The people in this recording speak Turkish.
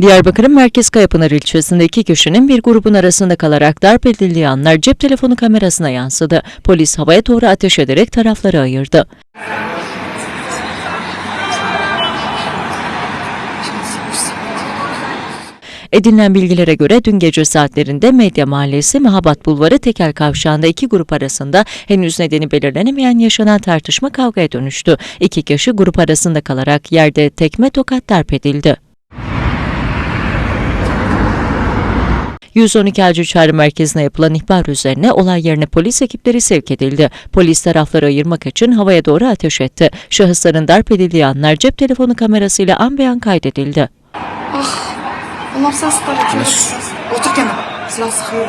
Diyarbakır'ın Merkez Kayapınar ilçesinde iki kişinin bir grubun arasında kalarak darp edildiği anlar cep telefonu kamerasına yansıdı. Polis havaya doğru ateş ederek tarafları ayırdı. Edinilen bilgilere göre dün gece saatlerinde Medya Mahallesi Mahabat Bulvarı Tekel Kavşağı'nda iki grup arasında henüz nedeni belirlenemeyen yaşanan tartışma kavgaya dönüştü. İki kişi grup arasında kalarak yerde tekme tokat darp edildi. 112 acil çağrı merkezine yapılan ihbar üzerine olay yerine polis ekipleri sevk edildi. Polis tarafları ayırmak için havaya doğru ateş etti. Şahısların darp edildiği anlar cep telefonu kamerasıyla an beyan kaydedildi. Onlar sasları kim Oturken. Silah sıkıyor.